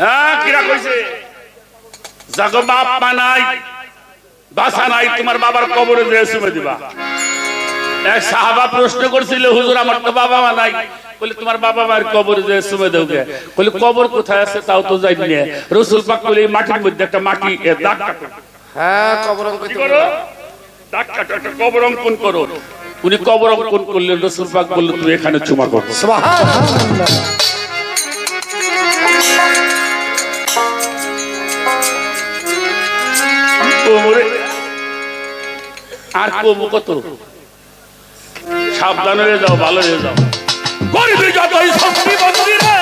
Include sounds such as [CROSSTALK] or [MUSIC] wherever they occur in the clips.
হ্যাঁ কিরা কইছে? জাগো বাপ মা নাই বাসা নাই তোমার বাবার কবরে যে সুমে দিবা। এক সাহাবা প্রশ্ন করছিল হুজুর আমার তো বাবা মা নাই। বলে তোমার বাবা মায়ের কবর যে সুমে দেও বলে কবর কোথায় আছে তাও তো জানি না। রসুল পাক বলে মাটির মধ্যে একটা মাটি দাগ কাটো। হ্যাঁ কবর কি করো? দাগ কাটো একটা কবর অঙ্কন করো। উনি কবর অঙ্কন করলেন রসুল পাক বলল তুমি এখানে চুমা করো। সুবহানাল্লাহ। আর করব কত? সাবধান হয়ে যাও ভালো হয়ে যাও। করবি যতই শক্তি মন্দিরে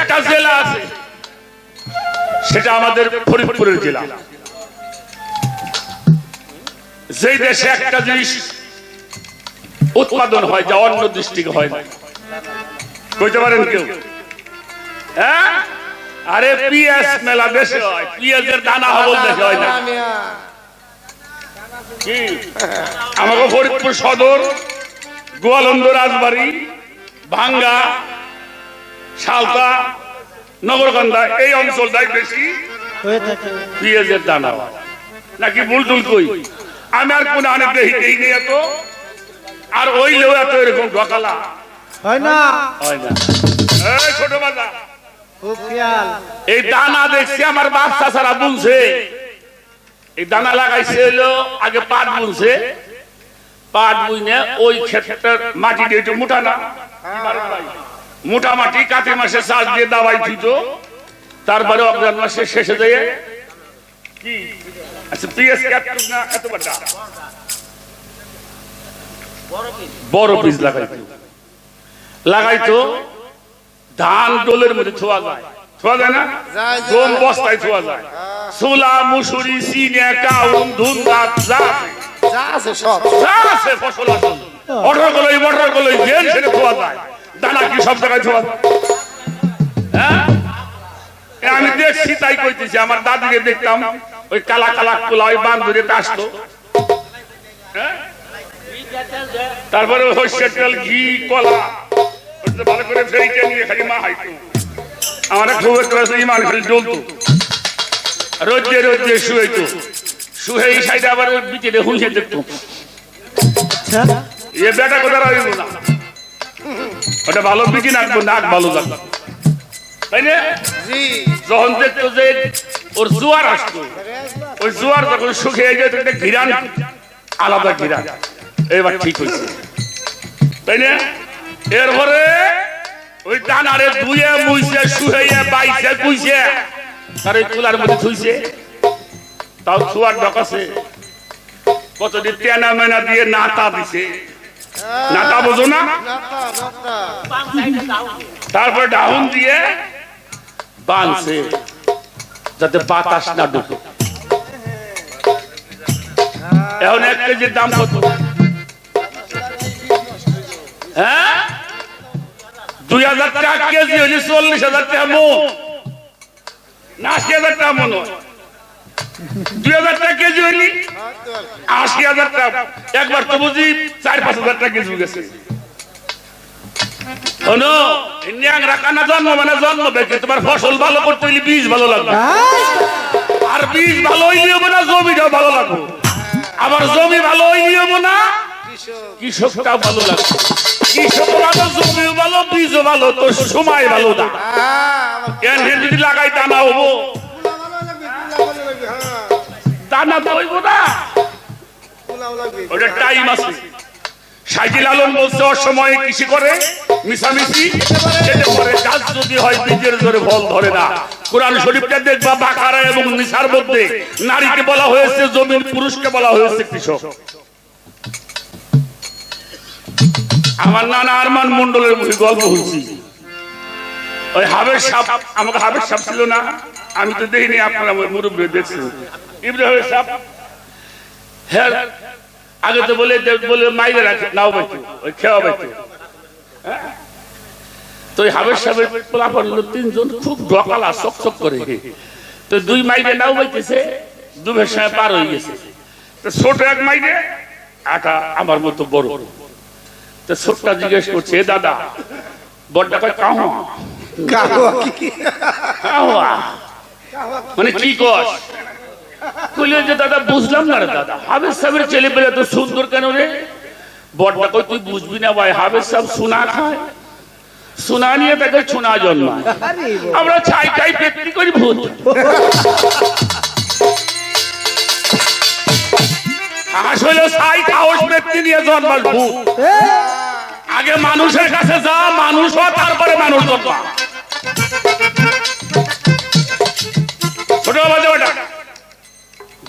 একটা জেলা আছে, সেটা আমাদের ফরিদপুরের জেলা। যেই দেশে একটা জিনিস উৎপাদন হয়, যা অন্য হয় না। পারেন কেউ? হ্যাঁ? আরে পিএস মেলা দেশে হয় দানা হবল দেশে হয় না। আমাকে ফরিদপুর সদর গোয়ালন্দ রাজবাড়ি ভাঙ্গা শালতা নগরকান্দা এই অঞ্চলটাই বেশি এর দানা। নাকি ভুল টুল কই? আমি আর কোন আনে দেখি এই নিয়ে তো আর ওই লেও এত এরকম ঢকালা। হয় না? হয় না। এই ছোট বাজা। এই দানা দেখছি আমার বাচ্চা ছাড়া বুনছে। এই দানা লাগাইছে হলো আগে পাট বুনছে। পাট বুনে ওই মাটি দিয়ে একটু মোটা না? মোটা মাটি কাতি মাসে চাষ দিয়ে দাবাই দিত। তারপরে মাসে শেষে দিয়ে কি? আচ্ছা পিএস ক্যাপ্টুস না? এত বড় লাগাইতো। লাগাইতো ধান ডোলের মধ্যে থোয়া যায়। থোয়া যায় না। গম বস্তায় যায়। ছোলা মুসুরি সিনে কাউন ধুন যা আছে, হ্যাঁ? আমি দেখছি, তাই কইতেছি। আমার দাদিকে দেখতাম, ওই কালা কালা ওই বান্ধবী আসতো। হ্যাঁ? তারপরে ঘি, কলা আমার খুব একটা ইমান খালি জ্বলতো। রোদ্রে রোদ্রে শুয়েতো শুয়ে এই সাইডে আবার বিচে হুঁসে দেখতো এ বেটা কোথায় রইব না ওটা ভালো বিকি নাকবো নাক ভালো থাকবে তাই না? যখন দেখতো যে ওর জোয়ার আসতো ওই জোয়ার যখন শুকিয়ে যেত একটা ঘিরান আলাদা ঘিরান। এবার ঠিক হয়েছে। তাই না? এরপরে ওই ডানারে ধুয়ে মুইছে শুয়ে বাইছে কুইছে তার ওই কুলার মধ্যে থুইছে। তাও জোয়ার ডকাছে কতদিন টেনা মেনা দিয়ে নাতা দিছে। নাতা বোঝো না? তারপর ডাউন দিয়ে বানছে, যাতে বাতাস না ঢুকে। এখন এক কেজির দাম কত? হ্যাঁ? দুই হাজার টাকা কেজি হইলে চল্লিশ হাজার টাকা মন। না আশি হাজার টাকা মন হয়। দুই হাজার টাকা কেজি চার, পাঁচ হাজার টাকা মানে তোমার ফসল ভালো করতে বীজ ভালো লাগবে। আর বীজ ভালো হইলে হবে না ভালো লাগবে। আবার জমি ভালো হইলে হবে না, কৃষকটাও ভালো লাগবে। জমিও ভালো, বীজও ভালো সময় ভালো না এর হেন যদি হব তো হইব না। ওটা টাইম আছে। সাইজিল আলম বলছে, অসময়ে কৃষি করে, মিশামিশি এতে করে গাছ যদি হয় জোরে ফল ধরে না। কোরআন শরীফটা দেখবা, বাকারা এবং নিসার মধ্যে নারীকে বলা হয়েছে, জমিন পুরুষকে বলা হয়েছে কৃষক। আমার নানা আরমান মন্ডলের মুখে গল্প হয়েছি। ওই হাবের সাপ, আমাকে হাবের সাপ ছিল না। আমি তো দেখিনি আপনারা মুরব্বী দেখছেন। ইব্রাহিমের সাপ। হ্যাঁ আগে তো বলে বলে রাখে, নাও ওই হ্যাঁ? তো ওই হাবের সাহেবের পোলাপন তিনজন খুব ডকালা চক চক করে। তো দুই মাইরে নাও বাইতেছে দুবের সময় পার হয়ে গেছে। তো ছোট এক মাইরে, আটা আমার মতো বড়। তো ছোটটা জিজ্ঞেস করছে দাদা, বড়টা কয় কাহা কি মানে কি কর কইলে যে দাদা বুঝলাম না রে দাদা। হাবেজ সাহেবের ছেলে পেলে তো সুন্দর কেন রে? বড়টা কই তুই বুঝবি না ভাই হাবেজ সাহেব সোনা খায়। সোনা নিয়ে তাকে সোনা জন্মায়। আমরা ছাই ছাই পেটনি করি ভূত। আসলে ছাই খাওস পেটনি নিয়ে জন্মাস ভূত। আগে মানুষের কাছে যা, মানুষ হ তারপরে মানুষ জন্মা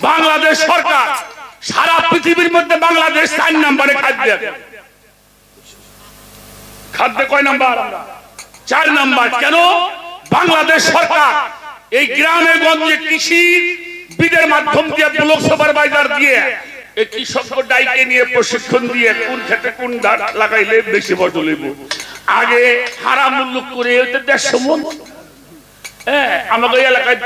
বাংলাদেশ সরকার সারা পৃথিবীর মধ্যে বাংলাদেশ চার নম্বরে খাদ্য খাদ্য কয় নাম্বার? চার নাম্বার। কেন? বাংলাদেশ সরকার এই গ্রামে গঞ্জে কৃষি বিদের মাধ্যম দিয়ে ব্লক সুপারভাইজার দিয়ে এই কৃষক ডাইকে নিয়ে প্রশিক্ষণ দিয়ে কোন ক্ষেত্রে কোন ধান লাগাইলে বেশি ফসল হইব? আগে হারাম মূল্য করে ওইটা দেড়শো মন। হ্যাঁ আমাকে এলাকায়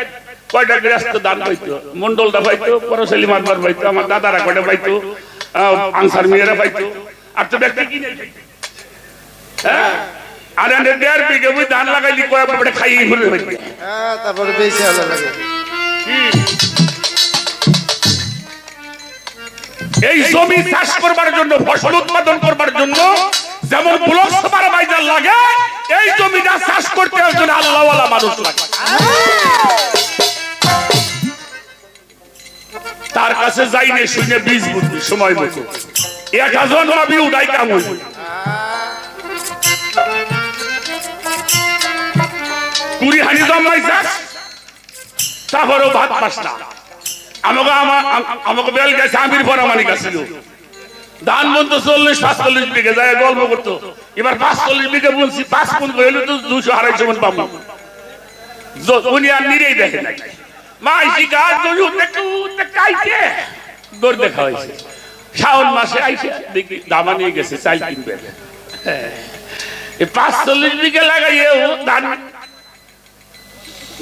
কয়টা গৃহস্থ দান পাইতো? মন্ডলটা পাইতো পরশালী মাতবার পাইতো আমার দাদারা কয়টা পাইতো আনসার মেয়েরা পাইতো আর তো ব্যক্তি কিনে হ্যাঁ আর এনে দেড় বিঘে বই ধান লাগাইলি কয়েক খাইয়ে ঘুরে পাইতো। হ্যাঁ তারপরে বেশি ভালো লাগে। এই জমি চাষ করবার জন্য ফসল উৎপাদন করবার জন্য যেমন ব্লক সবার বাইজার লাগে এই জমিটা চাষ করতে একজন আল্লাহওয়ালা মানুষ লাগে। তার কাছে যাইনে শুনে বীজ বুঝবি সময় মতো। এক হাজার ভাবি উড়াই কাম হইবে কুড়ি হানি জমাইছা তারপরেও ভাত পাস না আমাকে আমার আম- আমাকে বেল গেছে, আমির পরামানিক বলতো চল্লিশ, পাঁচচল্লিশ বিঘে যায়, গল্প করতো। এবার পাঁচচল্লিশ বিঘে বলছি পাঁচ পুন হইলে তো আড়াইশো মন পাবো উনি আর নিরেই দেখে নাই। মাইসি গাছ কাইছে দৌড় দেখা হয়েছে। শ্রাবণ মাসে আইসে দেখি দামা নিয়ে গেছে, চাল কিনবে। পাঁচচল্লিশ বিঘে লাগাইয়েও ধান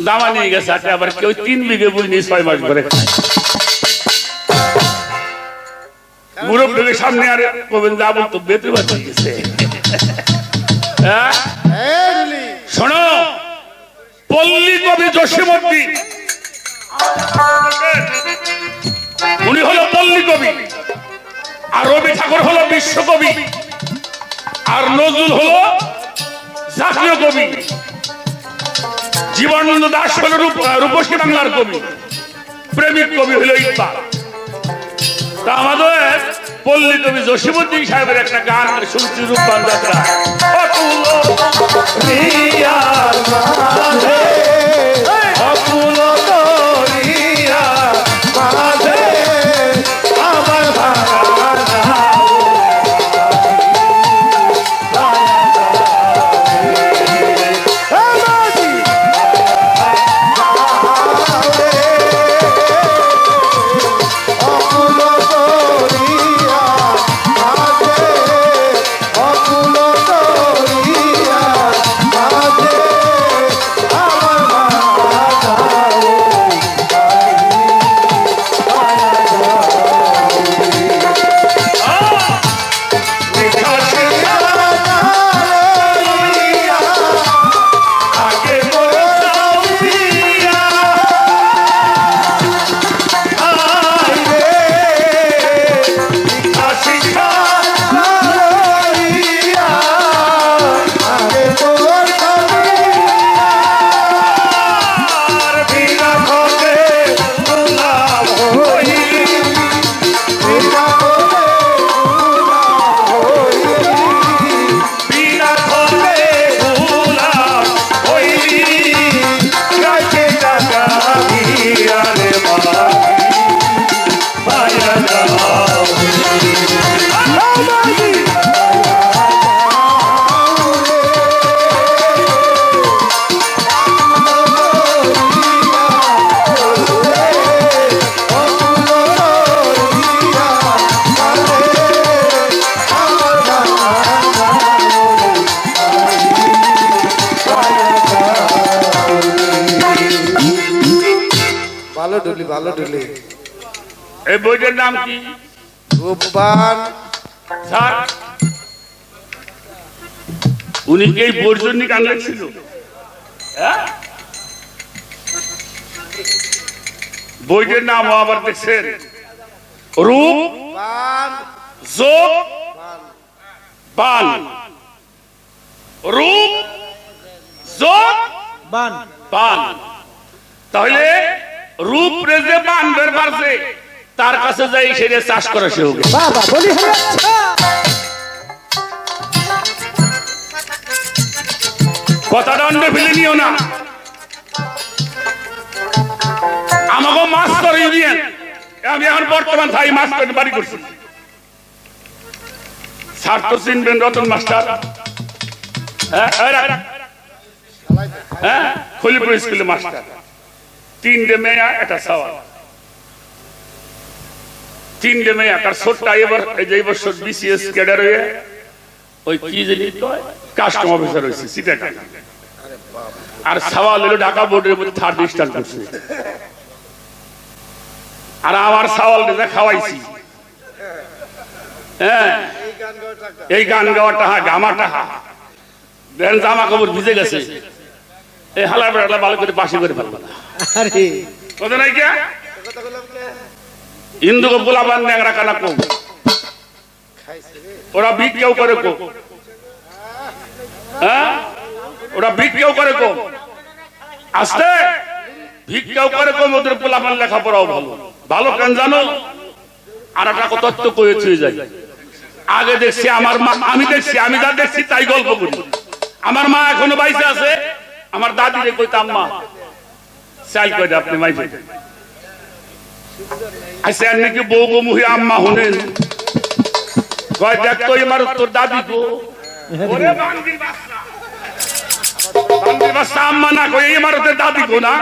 দামা নিয়ে গেছে আজকে আবার কেউ তিন বিঘে বুঝ নিয়ে ছয় মাস ধরে। সামনে আর তো বেতে বাঁচিয়ে হ্যাঁ? শোনো, পল্লী কবি জসীমদ্দিন উনি হলো পল্লী কবি, আর রবি ঠাকুর হলো বিশ্বকবি আর নজরুল হলো জাতীয় কবি। জীবনানন্দ দাস হল রূপ- রূপসী বাংলার কবি, প্রেমিক কবি হলো ইকবাল তা আমাদের পল্লী কবি জসিমুদ্দিন সাহেবের একটা গান শুনছি রূপবান যাত্রা। এই বইটার নাম কি? রূপবান। স্যার উনি কি এই বইয়ের জন্য গান লেখছিল হ্যাঁ? বইটার নাম আবার দেখছেন? রূপ বান যোগ বান। রূপ যোগ বান বান তাহলে রূপ রেজে বান বের পারছে তার কাছে যাই সেটা চাষ করা সে হোক বাবা বলি আচ্ছা কথাটা অন্য ফেলে নিও না। আমাকে মাছ করে দিয়েন আমি এখন বর্তমান থাই মাছ করে বাড়ি করছি। স্যার তো চিনবেন রতন মাস্টার। হ্যাঁ। হ্যাঁ খলিপুর স্কুলে মাস্টার। তিনটে মেয়া একটা সওয়াল। তিনটে মেয়া তার ছোট্ট এবার এই যে বছর বিসিএস ক্যাডার হয়ে ওই কি জানি কাস্টম অফিসার হয়েছে সিটাটা আর সওয়াল হলো ঢাকা বোর্ডের মধ্যে থার্ড স্টার করছে। আর আমার সওয়াল রেজা খাওয়াইছি। হ্যাঁ এই গান গাওয়াটা হা গামাটা হা দেন জামা কাপড় ভিজে গেছে। এই হালা বেড়ালা ভালো করে পাশে করে ফেলবা আরে। কথা নাই কে? হিন্দু কো গোলাবান ন্যাংরা কানা কো। ওরা কেউ করে কো? হ্যাঁ? ওরা ভিক কেউ করে কো? আসতে! ভিক কেউ করে কো ওদের গোলাবান লেখাপড়াও ভালো। ভালো কেন জানো? আর একটা তত্ত্ব কয়ে ছুঁয়ে যায় আগে দেখছি, আমার মা, আমি দেখছি, আমি যা দেখছি তাই গল্প করি। আমার মা এখনও বাইসে আছে। আমার দাদি রে কইতাম, মা, চাল কয়টা আপনি মাইফে আর নাকি বউ গো মুহি আম্মা কয় দেখ তো তোর দাদি গো ওরে আম্মা না কই তোর দাদি গো না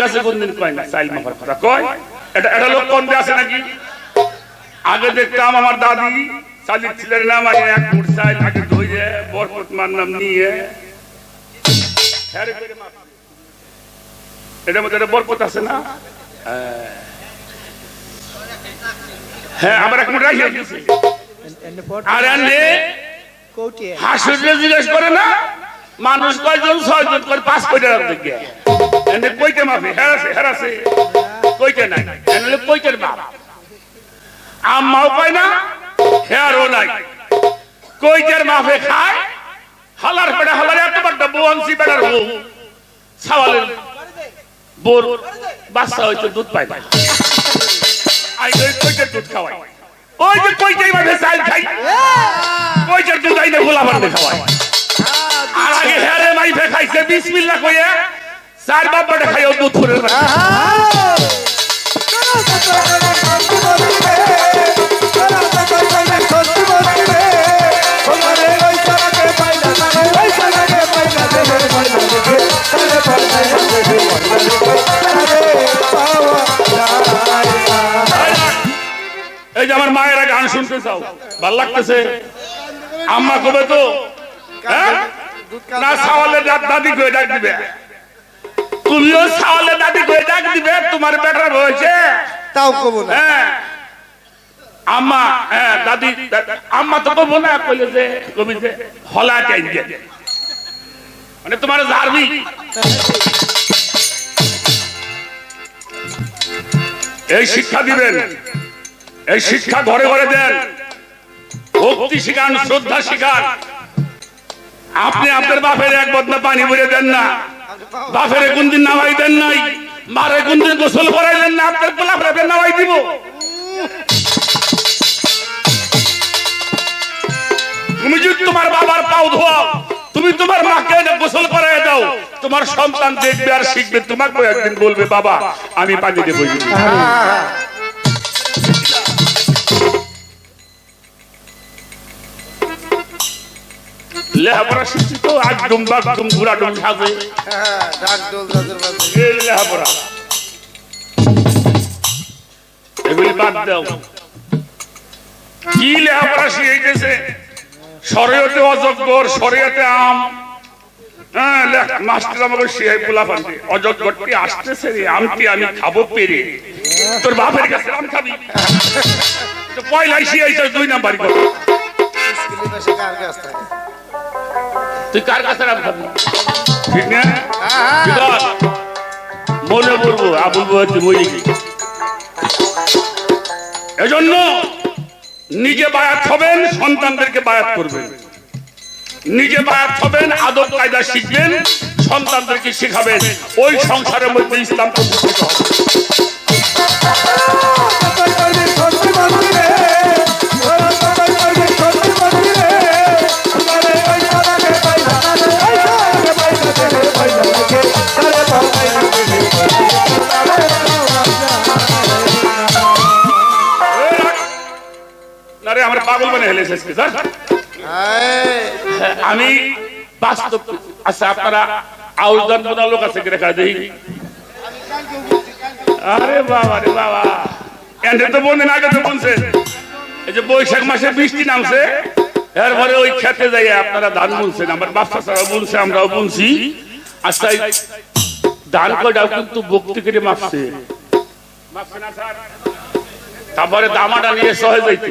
কাছে কয় না চাইল কথা কয় এটা এটা লোক কমতে আছে নাকি আগে দেখতাম আমার দাদি চালির ছিলেন নাম আগে এক চাই তাকে ধরে বরকত নাম নিয়ে মারছে। এটার মধ্যে একটা বরকত আছে না? হ্যাঁ। হ্যাঁ জিজ্ঞেস করে না, মানুষ কয়জন, ছয়জন করে, পাঁচ কোটি এনে কইতে কইতে নাই। এনে কইতের বাপ। আম্মাও পায় না হেয়ারও নাই। কইজের মাফে খায়, হালার পেটে হালার এত বড় বনসি বেটার বউ। সাওয়ালের বোর বাচ্চা হয়তো দুধ পায় না। আই ওই কইজের দুধ খাওয়াই ওই যে কইজের মাফে চাল খাই। কইজের দুধ আইনে গোলা বান্ধে খাওয়াই আর আগে হেরে মাইফে খাইছে বিসমিল্লাহ কইয়া চার বাপ বেটা খাইও দুধ ফুরে শুনতে চাও? ভালো লাগতেছে? আম্মা কবে তো? হ্যাঁ? না সাওয়ালে দাদি কয়ে ডাক দিবে। তুমিও সাওয়ালে দাদি কয়ে ডাক দিবে তোমার বেটার হয়েছে। তাও কবো না। হ্যাঁ। আম্মা হ্যাঁ দাদি আম্মা তো কবো না কইলে যে কবি যে হলা দিয়ে মানে তোমার জারবি এই শিক্ষা দিবেন। এই শিক্ষা ঘরে ঘরে দেন। ভক্তি শিখান, শ্রদ্ধা শিখান। আপনি আপনার বাপের এক বদনা পানি ভরে দেন না। বাপের কোনদিন নামাই দেন নাই। মারে কোনদিন গোসল করাইলেন না, আপনার পোলা বাপের নামাই দিব। তুমি যদি তোমার বাবার পাও ধোয়াও, তুমি তোমার মাকে গোসল করাই দাও। তোমার সন্তান দেখবে আর শিখবে তোমাকে একদিন বলবে, বাবা, আমি পানি দেবো লেহাপড়া শিখছি তো একদম ডোল লেহাপড়া। এগুলি বাদ দাও। কি লেহাপড়া শরীয়তে আম। হ্যাঁ মাস্টার আমাকে শিখাই পোলা অজগরটি আসতেছে রে? আমটি আমি খাব পেরে? তোর বাপের কাছে আম খাবি? পয়লাই শিখাইছে, দুই কার? তুই কার কাছে আম খাবি ঠিক না? হ্যাঁ, হ্যাঁ। মনে পড়ব আবুল বয়সে বই এজন্য নিজে বায়াত হবেন সন্তানদেরকে বায়াত করবেন। নিজে বায়াত হবেন আদব কায়দা শিখবেন সন্তানদেরকে শেখাবেন। ওই সংসারের মধ্যে ইসলাম প্রতিষ্ঠিত হবে। স্যার আমি বাস্তব আচ্ছা আপনারা লোক আছে কি রেখা দেখি। আরে বাবা রে বাবা। এন্ডে তো বন্ধু আগে তো বলছে এই যে বৈশাখ মাসে বৃষ্টি নামছে এরপরে ওই খেতে যাই আপনারা ধান বুনছেন। আমার বাচ্চা ছাড়া বুনছে আমরাও বুনছি। আচ্ছা ধান কয়টাও কিন্তু ভক্তি করে মাপছে? তারপরে দামাটা নিয়ে সহে যাইতো।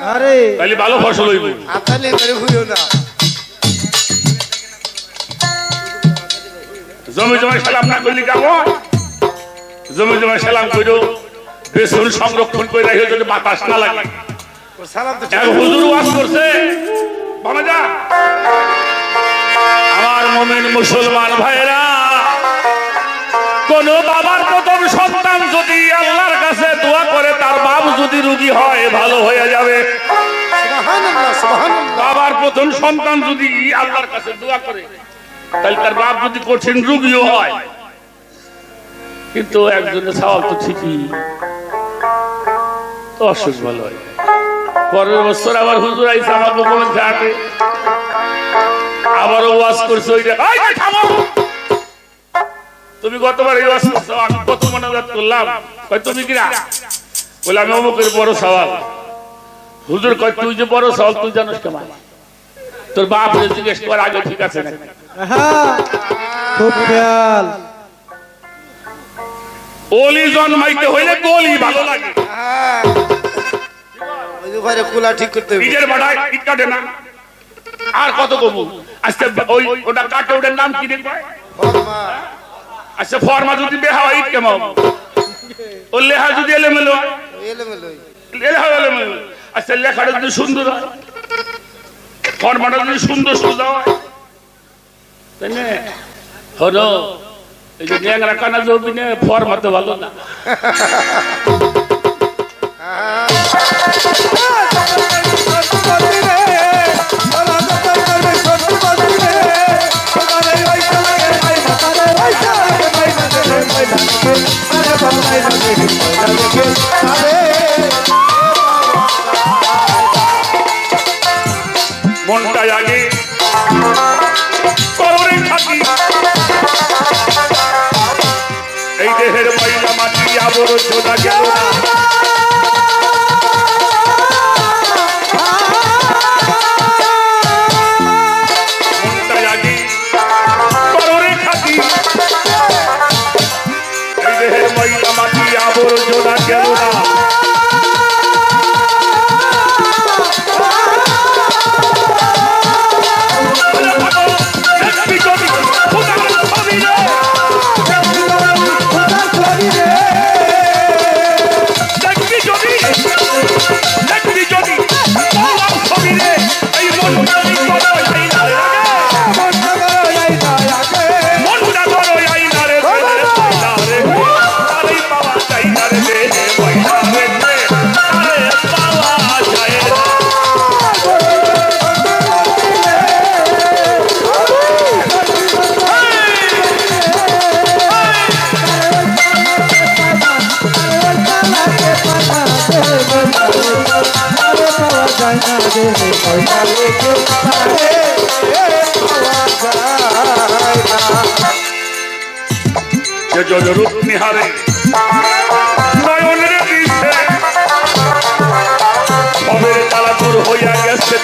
আরে। তাহলে ভালো ফসল হইব। করে ভুইও না। জমি জমা সালাম না করলি কেমন? জমি জমা সালাম করো বেসন সংরক্ষণ করে রাখে যদি বাতাস না লাগে। সালাম তো এক হুজুর ওয়াজ করছে। বাবা যা। আমার মুমিন মুসলমান ভাইরা কোন বাবার প্রথম সন্তান যদি আল্লাহর কাছে দোয়া করে তার বাপ যদি রুগী হয় ভালো হয়ে যাবে। বাবার প্রথম সন্তান যদি আল্লাহর কাছে দোয়া করে তাহলে তার বাপ যদি কঠিন রুগীও হয়। কিন্তু একজনের সওয়াল তো ঠিকই। তো অসুখ ভালো হয়। পরের বছর আবার হুজুর আইসা আমার ঘাটে আবারও ওয়াজ করছে ওই তুমি গতবার এই করছ আমি কত মনোজাত করলাম কয় তুমি কিরা? বলে আমি অমুকের বড় সওয়াল। হুজুর কয় তুই যে বড় সওয়াল তুই জানিস কেমন তোর বাপ জিজ্ঞেস কর আগে ঠিক আছে হ্যাঁ খুব খেয়াল। অলি জন্মাইতে হইলে গলি ভালো লাগে। হ্যাঁ কুলা ঠিক করতে নিজের বাড়ায় ইট কাটে না। আর কত কবু আজকে ওই ওটা কাটে ওটার নাম কি দেখবে আচ্ছা ফর্মা যদি বেহা হয় কেমন ও লেহা যদি এলেমেলো হয়। এলোমেলো আচ্ছা লেখাটা যদি সুন্দর হয়। ফর্মাটা যদি সুন্দর সোজা হয়। তাই না? হলো, এই যে ন্যাংরা কানা জমিনে ফর্মা তো ভালো না। [LAUGHS] মনটা আগে। কররে থাকি। এই দেহের ময়লা মাটি আবর সোজা গেল না। রূপ নিহারে নয়নের দিশে ভবের তালা দূর হইয়া গেছে।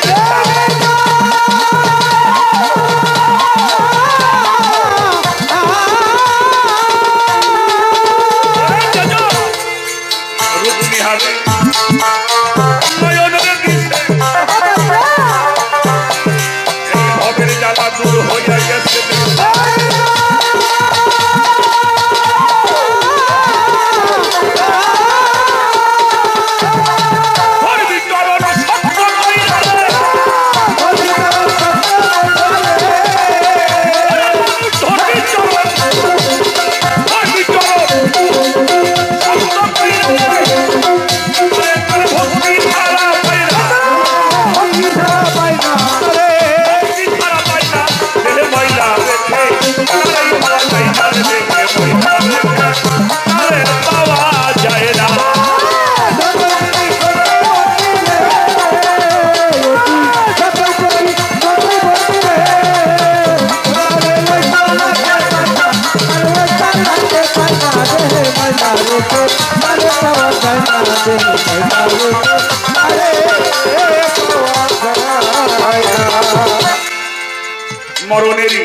মরণেরই।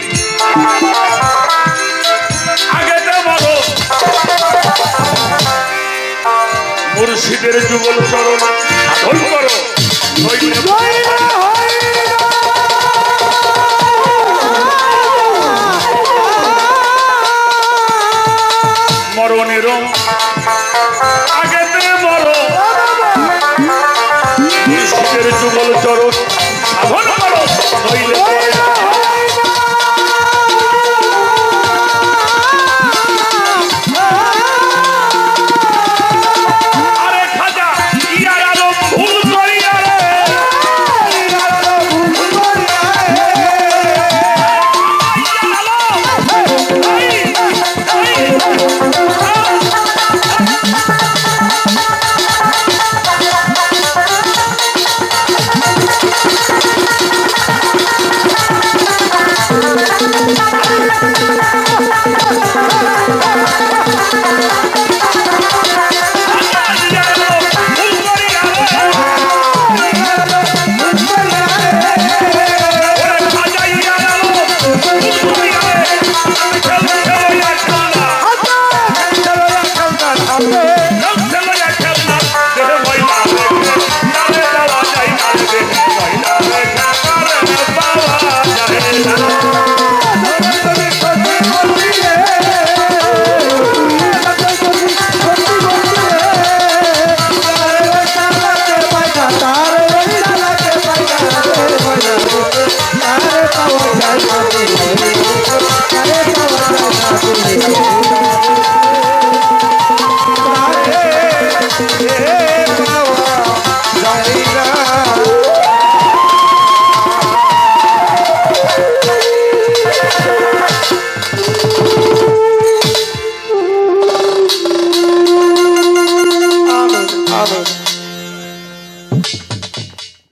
আগেতে মরো মুর্শিদের যুগল চরণ সাধন করো। মুর্শিদের যুগল চরণ সাধন করো নইলে